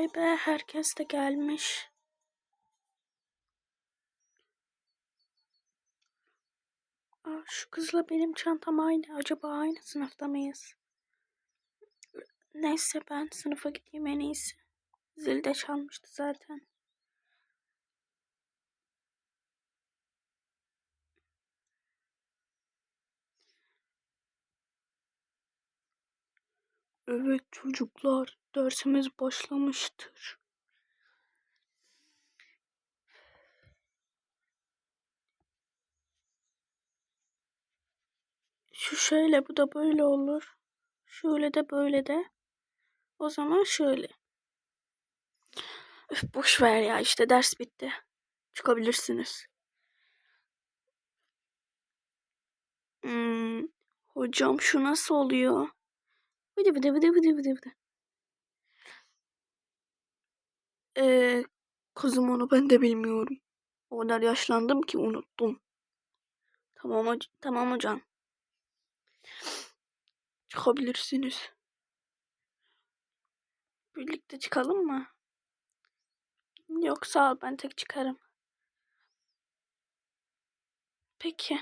Vay be herkes de gelmiş. Aa, şu kızla benim çantam aynı. Acaba aynı sınıfta mıyız? Neyse ben sınıfa gideyim en iyisi. Zil de çalmıştı zaten. Evet çocuklar, dersimiz başlamıştır. Şu şöyle, bu da böyle olur. Şöyle de böyle de. O zaman şöyle. Öf, boş ver ya işte ders bitti. Çıkabilirsiniz. Hmm, hocam şu nasıl oluyor? Vıdı vıdı vıdı vıdı vıdı vıdı. Ee, kızım onu ben de bilmiyorum. O kadar yaşlandım ki unuttum. Tamam, hoc tamam hocam. Çıkabilirsiniz. Birlikte çıkalım mı? Yok sağ ol ben tek çıkarım. Peki.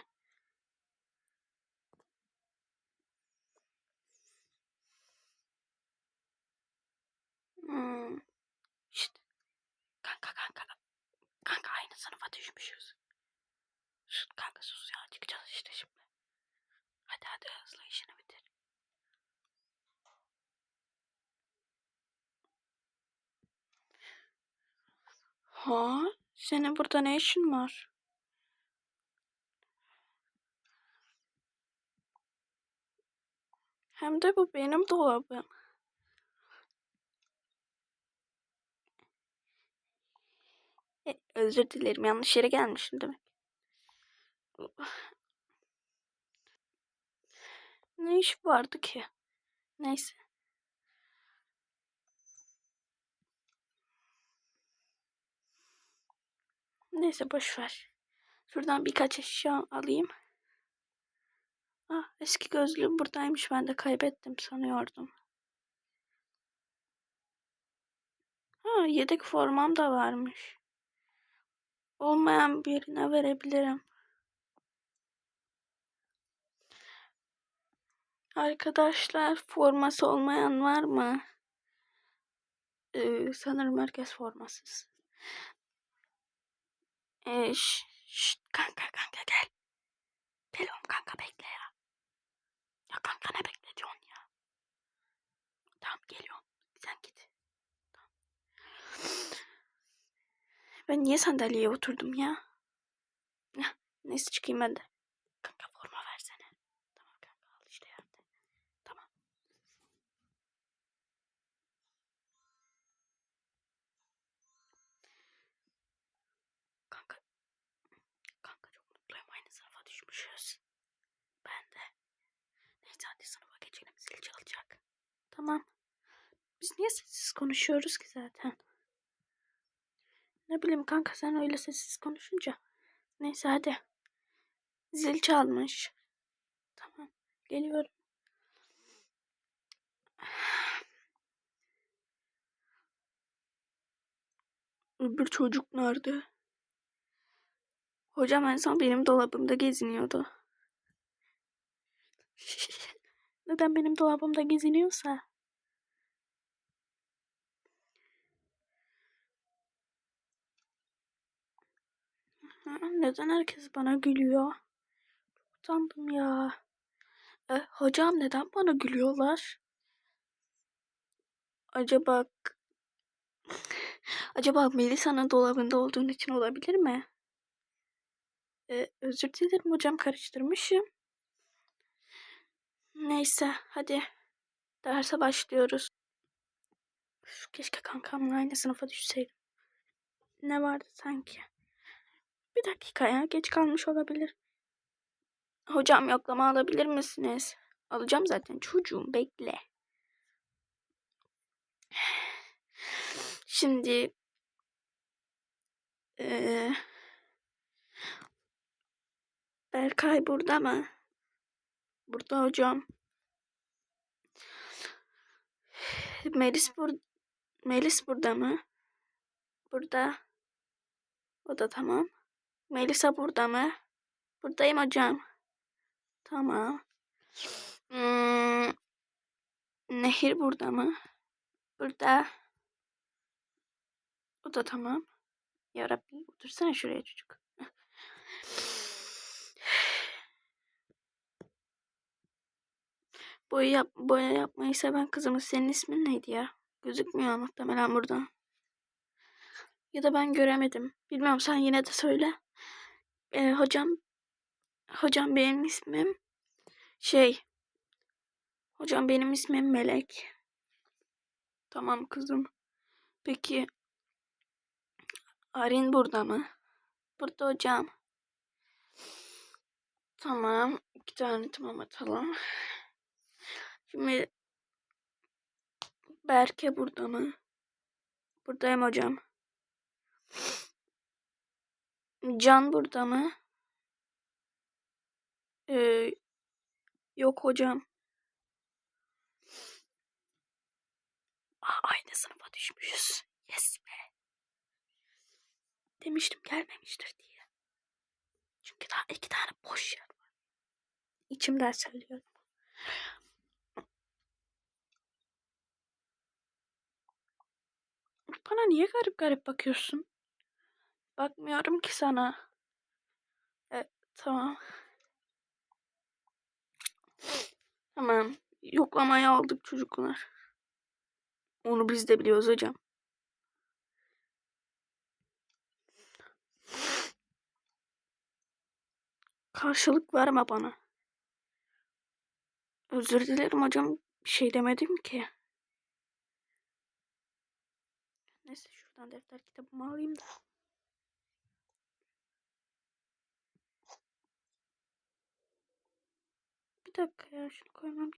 Hmm. İşte. Kanka kanka. Kanka aynı sınıfa düşmüşüz. Şşt, kanka sus ya çıkacağız işte şimdi. Hadi hadi hızlı işini bitir. Ha? Senin burada ne işin var? Hem de bu benim dolabım. E, özür dilerim yanlış yere gelmişim demek. Ne iş vardı ki? Neyse. Neyse boş ver. Şuradan birkaç eşya alayım. Ah eski gözlüğüm buradaymış ben de kaybettim sanıyordum. Ha yedek formam da varmış. Olmayan birine verebilirim. Arkadaşlar forması olmayan var mı? Ee, sanırım herkes formasız. Ee, şş, şş, kanka kanka gel. Gel oğlum kanka bekle. Ya kanka ne bekletiyorsun ya? Tamam geliyorum. Sen git. Tamam. Ben niye sandalyeye oturdum ya? Neyse çıkayım ben de. Kanka forma versene. Tamam kanka al işte yerde. Tamam. Kanka. Kanka çok mutluyum. Aynı sınıfa düşmüşüz. Ben de. Neyse hadi sınıfa geçelim. Zil çalacak. Tamam. Biz niye sessiz konuşuyoruz ki zaten? Ne bileyim kanka sen öyle sessiz konuşunca. Neyse hadi. Zil çalmış. Tamam. Geliyorum. Öbür çocuk nerede? Hocam en son benim dolabımda geziniyordu. Neden benim dolabımda geziniyorsa? Ha, Neden herkes bana gülüyor? Utandım ya. E, hocam neden bana gülüyorlar? Acaba acaba Melisa'nın dolabında olduğun için olabilir mi? E, özür dilerim hocam karıştırmışım. Neyse hadi derse başlıyoruz. Üf, keşke kankamla aynı sınıfa düşseydim. Ne vardı sanki? Bir dakika ya geç kalmış olabilir. Hocam yoklama alabilir misiniz? Alacağım zaten çocuğum bekle. Şimdi eee Berkay burada mı? Burada hocam. Melis bur Melis burada mı? Burada. O da tamam. Melisa burada mı? Buradayım hocam. Tamam. Hmm, Nehir burada mı? Burada. O da tamam. Ya Rabbi otursana şuraya çocuk. Boya, yap, boya yapmayı seven kızımız senin ismin neydi ya? Gözükmüyor muhtemelen buradan. Ya da ben göremedim. Bilmiyorum sen yine de söyle. Ee, hocam hocam benim ismim şey hocam benim ismim Melek. Tamam kızım. Peki Arin burada mı? Burada hocam. Tamam. iki tane tamam atalım. Şimdi Berke burada mı? Buradayım hocam. Can burada mı? Ee, yok hocam. Aa, aynı sınıfa düşmüşüz. Yes be. Demiştim gelmemiştir diye. Çünkü daha iki tane boş yer var. İçimden söylüyorum. Bana niye garip garip bakıyorsun? Bakmıyorum ki sana. E, tamam. Tamam. Yoklamayı aldık çocuklar. Onu biz de biliyoruz hocam. Karşılık verme bana. Özür dilerim hocam. Bir şey demedim ki. Neyse şuradan defter kitabımı alayım da. Dakika ya şunu koymam